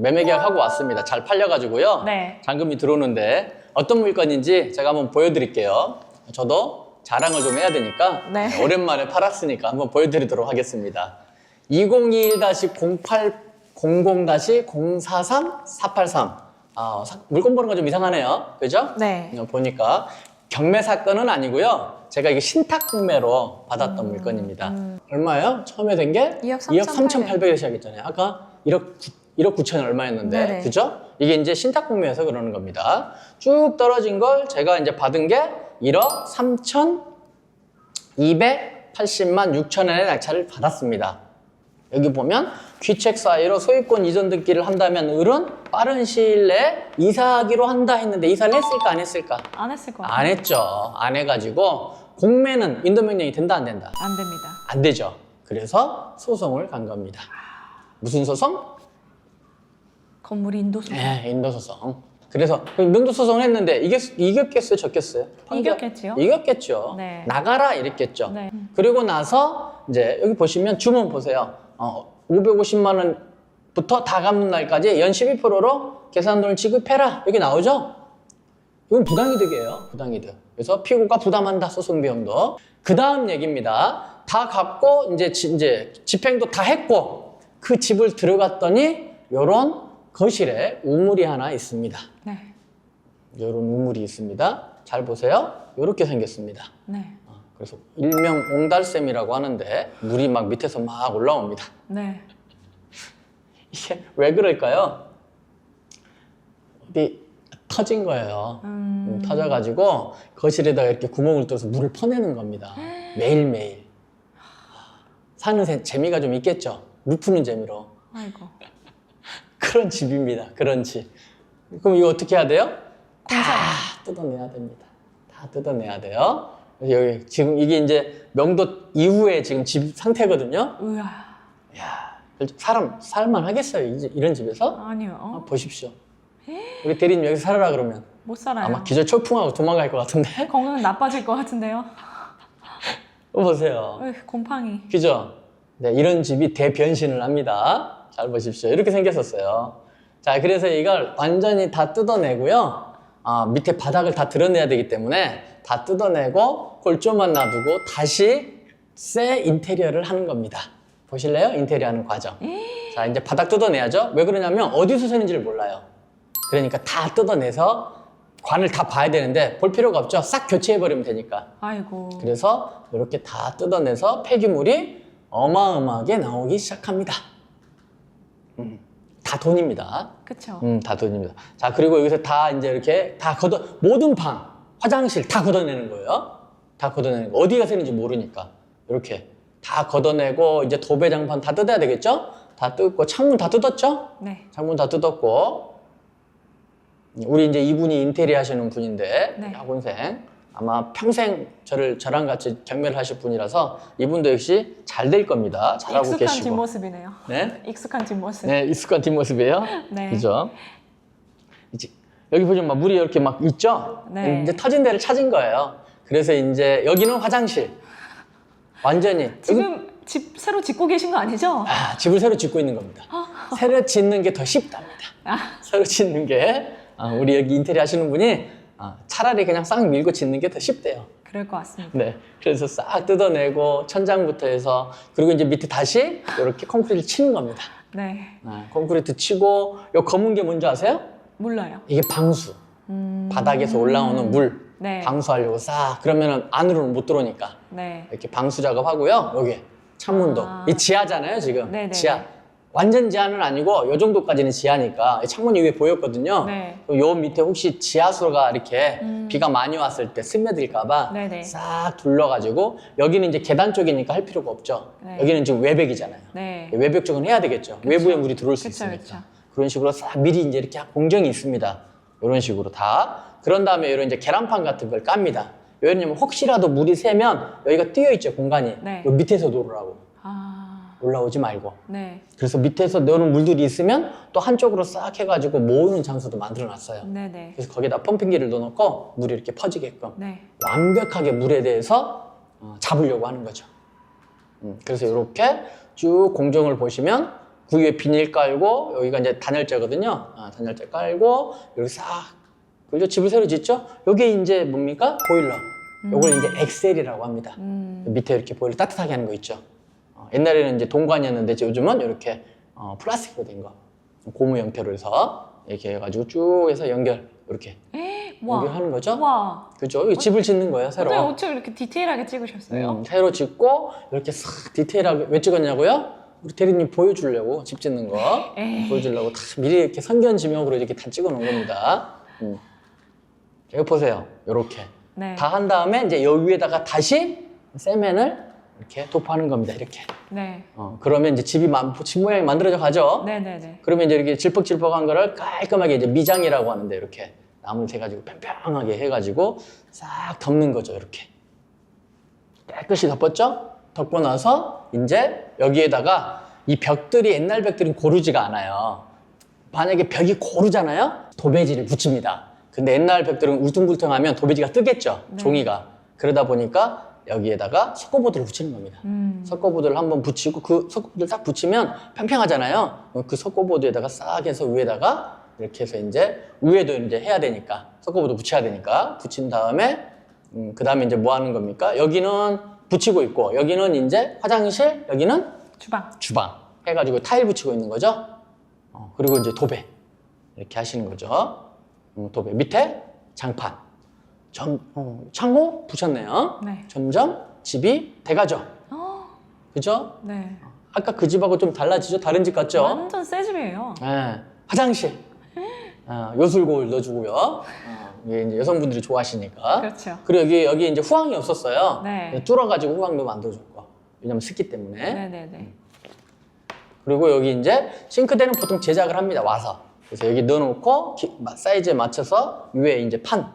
매매 계약하고 왔습니다. 잘 팔려가지고요. 네. 잔금이 들어오는데 어떤 물건인지 제가 한번 보여드릴게요. 저도 자랑을 좀 해야 되니까 네. 오랜만에 팔았으니까 한번 보여드리도록 하겠습니다. 2021-08-00-043-483 아, 사- 물건 보는 거 좀 이상하네요. 그죠? 네. 어, 보니까 경매 사건은 아니고요. 제가 이게 신탁 공매로 받았던 음, 물건입니다. 얼마예요? 처음에 된 게 2억 3,800에 시작했잖아요. 아까 1억 1억 9천 얼마였는데, 네네. 그죠? 이게 이제 신탁 공매여서 그러는 겁니다. 쭉 떨어진 걸 제가 이제 받은 게 1억 3,280만 6천 원의 낙찰을 받았습니다. 여기 보면 귀책 사이로 소유권 이전 등기를 한다면 을은 빠른 시일 내에 이사하기로 한다 했는데 이사를 했을까 안 했을까? 안 했을 것 같아요. 안 했죠. 안 해가지고 공매는 인도 명령이 된다 안 된다? 안 됩니다. 안 되죠. 그래서 소송을 간 겁니다. 무슨 소송? 건물 인도 소송. 네, 인도 소송. 그래서 그 명도 소송을 했는데 이겼, 이겼겠어요, 졌겠어요? 이겼겠지요. 이겼겠죠. 네. 나가라 이랬겠죠. 네. 그리고 나서 이제 여기 보시면 주문 보세요. 어, 550만 원부터 다 갚는 날까지 연 12%로 계산돈을 지급해라. 여기 나오죠? 이건 부당이득이에요. 부당이득. 그래서 피고가 부담한다. 소송 비용도. 그 다음 얘기입니다. 다 갚고 이제 지- 이제 집행도 다 했고 그 집을 들어갔더니 요런 거실에 우물이 하나 있습니다. 네. 요런 우물이 있습니다. 잘 보세요. 요렇게 생겼습니다. 네. 어, 그래서 일명 옹달샘이라고 하는데 물이 막 밑에서 막 올라옵니다. 네. 이게 왜 그럴까요? 어디 터진 거예요. 음. 음, 터져가지고 거실에다가 이렇게 구멍을 뚫어서 물을 퍼내는 겁니다. 매일매일. 사는 새- 재미가 좀 있겠죠? 물 푸는 재미로. 아이고. 그런 집입니다. 그런 집. 그럼 이거 어떻게 해야 돼요? 다. 뜯어내야 됩니다. 다 뜯어내야 돼요. 여기 지금 이게 이제 명도 이후에 지금 집 상태거든요. 으아. 야, 사람 살만 하겠어요? 이- 이런 집에서? 아니요. 아, 어? 보십시오. 우리 대리님 여기 살아라 그러면 못 살아요. 아마 기절 초풍하고 도망갈 것 같은데? 건강 나빠질 것 같은데요. 어, 보세요. 으, 곰팡이. 그죠? 네, 이런 집이 대변신을 합니다. 잘 보십시오. 이렇게 생겼었어요. 자, 그래서 이걸 완전히 다 뜯어내고요. 아, 밑에 바닥을 다 드러내야 되기 때문에 다 뜯어내고 골조만 놔두고 다시 새 인테리어를 하는 겁니다. 보실래요? 인테리어 하는 과정. 자, 이제 바닥 뜯어내야죠. 왜 그러냐면 어디서 새는지를 몰라요. 그러니까 다 뜯어내서 관을 다 봐야 되는데 볼 필요가 없죠. 싹 교체해버리면 되니까. 아이고. 그래서 이렇게 다 뜯어내서 폐기물이 어마어마하게 나오기 시작합니다. 음, 다 돈입니다. 그쵸. 음, 다 돈입니다. 자, 그리고 여기서 다 이제 이렇게 다 걷어, 모든 방, 화장실 다 걷어내는 거예요. 다 걷어내는 거. 어디가 새는지 모르니까. 이렇게 다 걷어내고, 이제 도배장판 다 뜯어야 되겠죠? 다 뜯고, 창문 다 뜯었죠? 네. 창문 다 뜯었고 우리 이제 이분이 인테리어 하시는 분인데 네. 학원생 아마 평생 저를 저랑 같이 경매를 하실 분이라서 이분도 역시 잘 될 겁니다. 잘하고 익숙한 계시고. 뒷모습이네요. 네. 익숙한 뒷모습. 네, 익숙한 뒷모습이에요. 네. 그죠? 이제 여기 보시면 막 물이 이렇게 막 있죠? 네. 이제 터진 데를 찾은 거예요. 그래서 이제 여기는 화장실. 완전히 여기 지금 집 새로 짓고 계신 거 아니죠? 아, 집을 새로 짓고 있는 겁니다. 새로 짓는 게 더 쉽답니다. 아. 새로 짓는 게 아, 우리 여기 인테리어 하시는 분이 아, 차라리 그냥 싹 밀고 짓는 게 더 쉽대요. 그럴 것 같습니다. 네, 그래서 싹 뜯어내고 천장부터 해서 그리고 이제 밑에 다시 이렇게 콘크리트를 치는 겁니다. 네. 아, 콘크리트 치고 요 검은 게 뭔지 아세요? 몰라요. 이게 방수. 음. 바닥에서 올라오는 물 네. 방수하려고 싹 그러면은 안으로는 못 들어오니까 네. 이렇게 방수 작업하고요. 여기 창문도 아. 이 지하잖아요 지금 네네네. 지하 완전 지하는 아니고 요 정도까지는 지하니까 이 창문이 위에 보였거든요. 네. 요 밑에 혹시 지하수가 이렇게 음. 비가 많이 왔을 때 스며들까봐 네네. 싹 둘러가지고 여기는 이제 계단 쪽이니까 할 필요가 없죠. 네. 여기는 지금 외벽이잖아요. 네. 외벽 쪽은 해야 되겠죠. 외부에 물이 들어올 수 그쵸, 있으니까. 그쵸. 그런 식으로 싹 미리 이제 이렇게 공정이 있습니다. 이런 식으로 다. 그런 다음에 이런 이제 계란판 같은 걸 깝니다. 왜냐면 혹시라도 물이 새면 여기가 띄어 있죠 공간이. 네. 요 밑에서 놀으라고 아. 올라오지 말고. 네. 그래서 밑에서 노는 물들이 있으면 또 한쪽으로 싹 해가지고 모으는 장소도 만들어놨어요. 네네. 그래서 거기다 펌핑기를 넣어놓고 물이 이렇게 퍼지게끔 네. 완벽하게 물에 대해서 어, 잡으려고 하는 거죠. 음, 그래서 이렇게 쭉 공정을 보시면 그 위에 비닐 깔고 여기가 이제 단열재거든요. 아, 단열재 깔고 여기 싹 그죠? 집을 새로 짓죠? 여기 이제 뭡니까? 보일러. 요걸 이제 엑셀이라고 합니다. 음. 밑에 이렇게 보일러 따뜻하게 하는 거 있죠. 어, 옛날에는 이제 동관이었는데 요즘은 이렇게 어, 플라스틱으로 된 거. 고무 형태로 해서 이렇게 해가지고 쭉 해서 연결 이렇게 와. 연결하는 거죠. 와. 그죠? 이거 집을 짓는 거예요 새로. 어떻게 어쩜 이렇게 디테일하게 찍으셨어요? 음, 새로 짓고 이렇게 싹 디테일하게 왜 찍었냐고요? 우리 대리님 보여주려고 집 짓는 거 에이. 보여주려고 다 미리 이렇게 선견 지명으로 이렇게 다 찍어 놓은 겁니다. 음. 여기 보세요. 이렇게 네. 다 한 다음에 이제 여기 위에다가 다시 세면을 이렇게 도포하는 겁니다. 이렇게. 네. 어, 그러면 이제 집이 만- 집 모양이 만들어져 가죠. 네네네. 그러면 이제 이렇게 질퍽질퍽한 거를 깔끔하게 이제 미장이라고 하는데 이렇게 나무를 대가지고 평평하게 해가지고 싹 덮는 거죠 이렇게 깨끗이 덮었죠? 덮고 나서 이제 여기에다가 이 벽들이 옛날 벽들은 고르지가 않아요 만약에 벽이 고르잖아요 도배지를 붙입니다 근데 옛날 벽들은 울퉁불퉁하면 도배지가 뜨겠죠 네. 종이가 그러다 보니까 여기에다가 석고보드를 붙이는 겁니다 음. 석고보드를 한번 붙이고 그 석고보드를 딱 붙이면 평평하잖아요. 그 석고보드에다가 싹 해서 위에다가 이렇게 해서 이제 위에도 이제 해야 되니까 석고보드 붙여야 되니까 붙인 다음에 음, 그 다음에 이제 뭐 하는 겁니까? 여기는 붙이고 있고 여기는 이제 화장실 여기는 주방. 주방 해가지고 타일 붙이고 있는 거죠. 어, 그리고 이제 도배 이렇게 하시는 거죠. 음, 도배 밑에 장판 점, 어, 창고 붙였네요. 네. 점점 집이 돼가죠. 어, 그죠? 네. 아까 그 집하고 좀 달라지죠? 다른 집 같죠? 완전 새 집이에요. 예, 화장실. 아, 요술고를 넣어주고요. 어, 이게 이제 여성분들이 좋아하시니까. 그렇죠. 그리고 여기, 여기 이제 후황이 없었어요. 네. 뚫어가지고 후황도 만들어줬고. 왜냐면 습기 때문에. 네네네. 그리고 여기 이제 싱크대는 보통 제작을 합니다. 와서. 그래서 여기 넣어놓고 기- 마- 사이즈에 맞춰서 위에 이제 판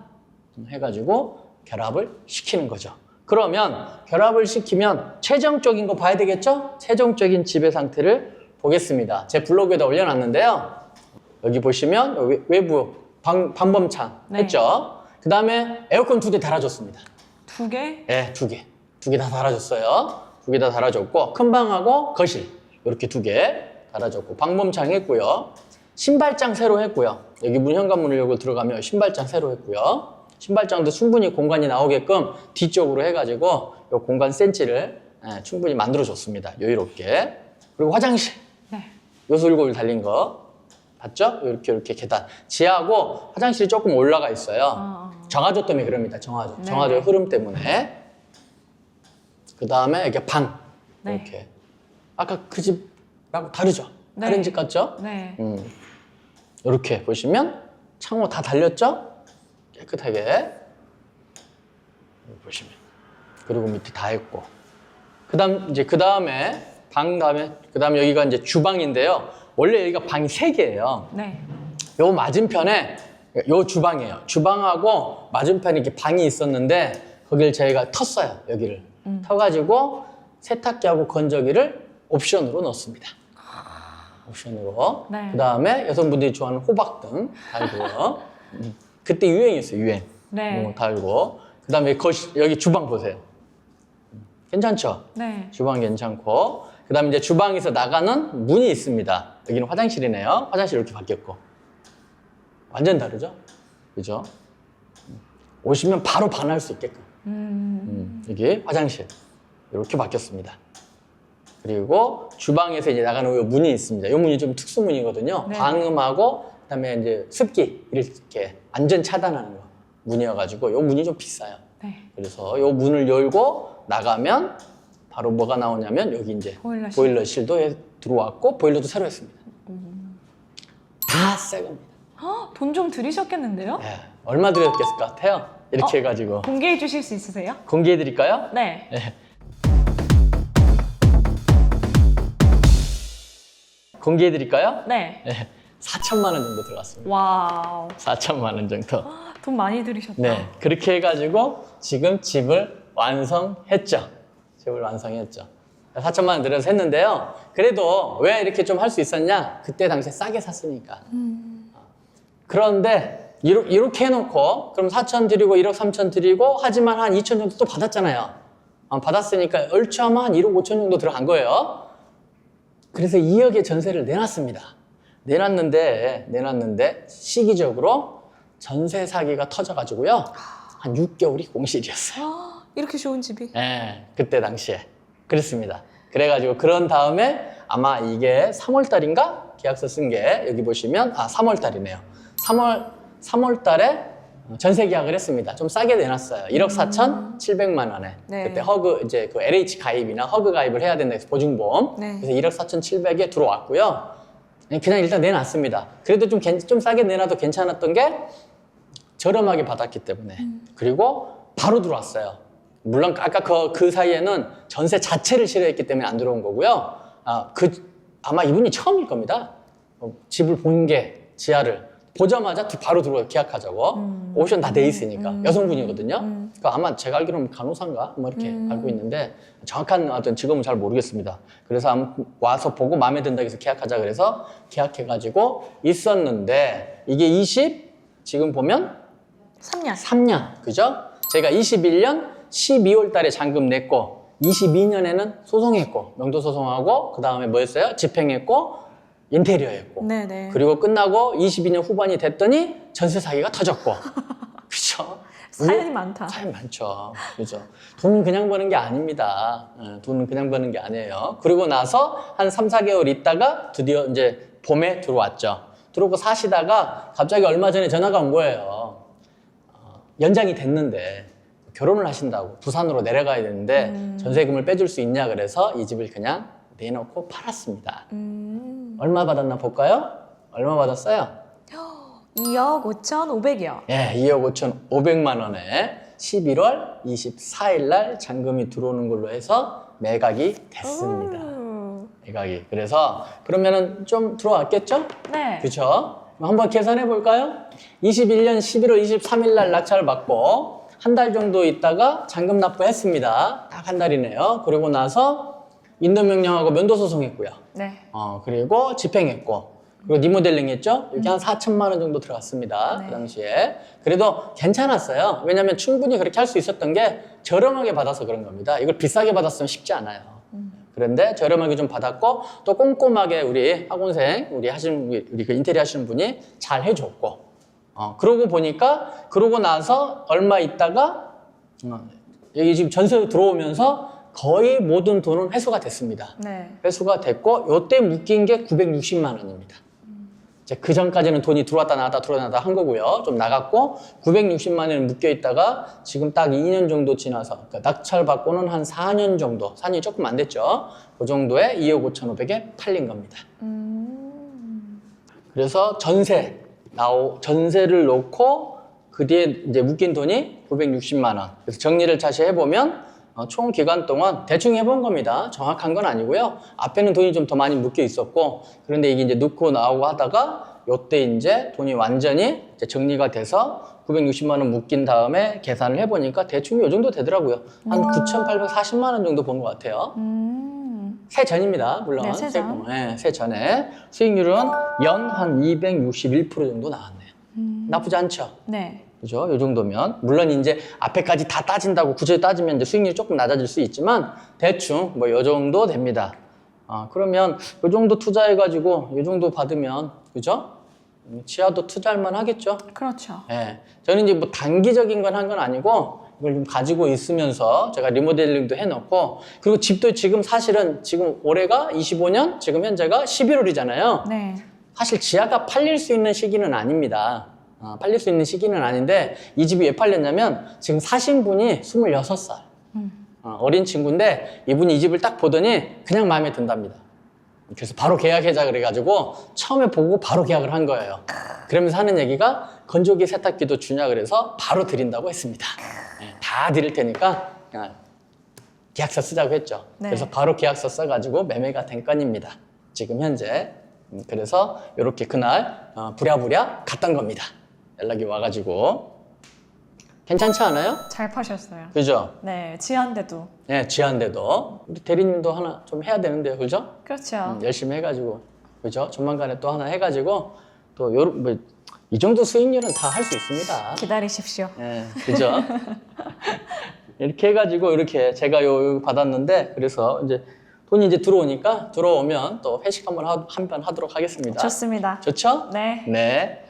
해가지고 결합을 시키는 거죠. 그러면 결합을 시키면 최종적인 거 봐야 되겠죠? 최종적인 집의 상태를 보겠습니다. 제 블로그에다 올려놨는데요. 여기 보시면 여기 외부 방, 방범창 네. 했죠? 그 다음에 에어컨 두 대 달아줬습니다. 두 개? 네, 두 개. 두 개 다 달아줬어요. 두 개 다 달아줬고, 큰 방하고 거실. 이렇게 두 개 달아줬고, 방범창 했고요. 신발장 새로 했고요. 여기 문 현관문을 열고 들어가면 신발장 새로 했고요. 신발장도 충분히 공간이 나오게끔 뒤쪽으로 해가지고 이 공간 센치를 예, 충분히 만들어줬습니다. 여유롭게. 그리고 화장실. 네. 요술골 달린 거. 봤죠? 이렇게 이렇게 계단. 지하고 화장실이 조금 올라가 있어요. 어, 어. 정화조 때문에 그럽니다. 정화조. 네. 정화조의 흐름 때문에. 그 다음에 이렇게 방. 네. 이렇게. 아까 그 집하고 다르죠? 네. 다른 집 같죠? 네. 음. 이렇게 보시면 창호 다 달렸죠? 깨끗하게. 보시면. 그리고 밑에 다 했고. 그 다음, 이제 그 다음에, 방 다음에, 그 다음에 여기가 이제 주방인데요. 원래 여기가 방이 세 개예요 네. 요 맞은편에 요 주방이에요. 주방하고 맞은편에 이렇게 방이 있었는데 거기를 저희가 텄어요. 여기를 음. 터가지고 세탁기하고 건조기를 옵션으로 넣습니다. 옵션으로. 네. 그 다음에 여성분들이 좋아하는 호박등 달고요. 음. 그때 유행이었어요. 유행. 네. 어, 달고. 그 다음에 여기 주방 보세요. 음. 괜찮죠? 네. 주방 괜찮고 그 다음에 이제 주방에서 나가는 문이 있습니다 여기는 화장실이네요 화장실 이렇게 바뀌었고 완전 다르죠 그죠 음. 오시면 바로 반할 수 있게끔 음. 음, 이게 화장실 이렇게 바뀌었습니다 그리고 주방에서 이제 나가는 요 문이 있습니다 이 문이 좀 특수문이거든요 네. 방음하고 그다음에 이제 습기 이렇게 안전 차단하는 거 문이어가지고 이 문이 좀 비싸요 네. 그래서 요 문을 열고 나가면 바로 뭐가 나오냐면 여기 이제 보일러실. 보일러실도 해- 들어왔고 보일러도 새로 했습니다. 음. 다새 겁니다. 돈 좀 들이셨겠는데요? 예, 얼마 들였을 것 같아요? 이렇게 어? 해가지고 공개해 주실 수 있으세요? 공개해 드릴까요? 네. 공개해 드릴까요? 네. 예, 4천만 원 정도 들어갔습니다. 와우. 4천만 원 정도. 돈 많이 들이셨다. 네, 그렇게 해가지고 지금 집을 완성했죠. 집을 완성했죠. 4천만 원 들여서 했는데요. 그래도 왜 이렇게 좀 할 수 있었냐? 그때 당시에 싸게 샀으니까. 그런데 이렇게, 이렇게 해놓고 그럼 4천 드리고 1억 3천 드리고 하지만 한 2천 정도 또 받았잖아요. 어, 받았으니까 얼추 아마 한 1억 5천 정도 들어간 거예요. 그래서 2억의 전세를 내놨습니다. 내놨는데 내놨는데 시기적으로 전세 사기가 터져가지고요 한 6개월이 공실이었어요. 아, 이렇게 좋은 집이. 예, 그때 당시에 그랬습니다. 그래가지고 그런 다음에 아마 이게 3월 달인가 계약서 쓴 게 여기 보시면 아 3월 달이네요. 3월 3월 달에 전세 계약을 했습니다. 좀 싸게 내놨어요. 1억 4천 7백만 원에. 네. 그때 허그 이제 그 LH 가입이나 허그 가입을 해야 된다 해서 보증보험. 네. 그래서 1억 4천 7백에 들어왔고요. 그냥 일단 내놨습니다. 그래도 좀, 괜- 좀 싸게 내놔도 괜찮았던 게 저렴하게 받았기 때문에. 그리고 바로 들어왔어요. 물론 아까 그, 그 사이에는 전세 자체를 싫어했기 때문에 안 들어온 거고요. 아, 그, 아마 이분이 처음일 겁니다. 어, 집을 본 게, 지하를. 보자마자 바로 들어와 계약하자고. 옵션 다 돼 있으니까. 여성분이거든요. 그러니까 아마 제가 알기로는 간호사인가? 뭐 이렇게 알고 있는데 정확한 어떤 직업은 잘 모르겠습니다. 그래서 와서 보고 마음에 든다 해서 계약하자 그래서 계약해가지고 있었는데 이게 20, 지금 보면 3년. 3년, 그죠? 제가 21년 12월 달에 잔금 냈고, 22년에는 소송했고, 명도 소송하고, 그 다음에 뭐였어요? 집행했고, 인테리어 했고. 네네. 그리고 끝나고 22년 후반이 됐더니 전세 사기가 터졌고. 그죠? 사연이 많다. 사연 많죠. 그죠? 돈은 그냥 버는 게 아닙니다. 예, 돈은 그냥 버는 게 아니에요. 그리고 나서 한 3, 4개월 있다가 드디어 이제 봄에 들어왔죠. 들어오고 사시다가 갑자기 얼마 전에 전화가 온 거예요. 어, 연장이 됐는데 결혼을 하신다고 부산으로 내려가야 되는데 전세금을 빼줄 수 있냐 그래서 이 집을 그냥 내놓고 팔았습니다. 음. 얼마 받았나 볼까요? 얼마 받았어요? 2억 5,500이요. 예, 2억 5천 5백만 원에 11월 24일 날 잔금이 들어오는 걸로 해서 매각이 됐습니다. 음. 매각이. 그래서 그러면은 좀 들어왔겠죠? 네. 그렇죠? 한번 계산해 볼까요? 21년 11월 23일 날 낙찰을 받고 한 달 정도 있다가 잔금 납부했습니다. 딱 한 달이네요. 그리고 나서 인도 명령하고 면도 소송했고요. 네. 어, 그리고 집행했고, 그리고 리모델링 했죠? 여기 한 4천만 원 정도 들어갔습니다. 네. 그 당시에. 그래도 괜찮았어요. 왜냐면 충분히 그렇게 할 수 있었던 게 저렴하게 받아서 그런 겁니다. 이걸 비싸게 받았으면 쉽지 않아요. 그런데 저렴하게 좀 받았고, 또 꼼꼼하게 우리 학원생, 우리 하시는, 우리 우리 그 인테리어 하시는 분이 잘 해줬고, 어, 그러고 보니까, 그러고 나서 얼마 있다가, 어, 여기 지금 전세 들어오면서 거의 모든 돈은 회수가 됐습니다. 네. 회수가 됐고 요때 묶인 게 960만 원입니다. 이제 그 전까지는 돈이 들어왔다 나왔다 들어왔다 나왔다 한 거고요. 좀 나갔고 960만 원이 묶여 있다가 지금 딱 2년 정도 지나서 그러니까 낙찰 받고는 한 4년 정도, 4년이 조금 안 됐죠. 그 정도에 2억 5,500에 팔린 겁니다. 음. 그래서 전세 나오 전세를 놓고 그 뒤에 이제 묶인 돈이 960만 원. 그래서 정리를 다시 해보면 어, 총 기간 동안 대충 해본 겁니다. 정확한 건 아니고요. 앞에는 돈이 좀 더 많이 묶여 있었고 그런데 이게 이제 넣고 나오고 하다가 요때 이제 돈이 완전히 이제 정리가 돼서 960만 원 묶인 다음에 계산을 해보니까 대충 요 정도 되더라고요. 한 9,840만 원 정도 본 것 같아요. 음. 세 전입니다. 물론 네, 세 전. 네, 세 전에 수익률은 연 한 261% 정도 나왔네요. 음. 나쁘지 않죠. 네. 그죠? 이 정도면 물론 이제 앞에까지 다 따진다고 구체적으로 따지면 이제 수익률이 조금 낮아질 수 있지만 대충 뭐요 정도 됩니다. 아, 그러면 요 정도 투자해 가지고 요 정도 받으면 그죠? 음, 지하도 투자할 만 하겠죠? 그렇죠. 예. 저는 이제 뭐 단기적인 건 한 건 아니고 이걸 좀 가지고 있으면서 제가 리모델링도 해놓고 그리고 집도 지금 사실은 지금 올해가 25년 지금 현재가 11월이잖아요. 네. 사실 지하가 팔릴 수 있는 시기는 아닙니다. 어, 팔릴 수 있는 시기는 아닌데 이 집이 왜 팔렸냐면 지금 사신 분이 26살 음. 어, 어린 친구인데 이분이 이 집을 딱 보더니 그냥 마음에 든답니다. 그래서 바로 계약하자 그래가지고 처음에 보고 바로 계약을 한 거예요. 그러면서 하는 얘기가 건조기 세탁기도 주냐 그래서 바로 드린다고 했습니다. 예, 다 드릴 테니까 그냥 계약서 쓰자고 했죠. 네. 그래서 바로 계약서 써가지고 매매가 된 건입니다. 지금 현재. 음, 그래서 이렇게 그날 어, 부랴부랴 갔던 겁니다. 연락이 와가지고 괜찮지 않아요? 잘 파셨어요. 그죠? 네. 지한데도. 예, 지한데도 우리 대리님도 하나 좀 해야 되는데요, 그죠? 그렇죠. 음, 열심히 해가지고 그죠? 조만간에 또 하나 해가지고 또 요, 뭐, 이 정도 수익률은 다 할 수 있습니다. 기다리십시오. 예, 그죠? 이렇게 해가지고 이렇게 제가 요, 요 받았는데 그래서 이제 훈이 이제 들어오니까 들어오면 또 회식 한번 하, 한번 하도록 하겠습니다. 좋습니다. 좋죠? 네. 네.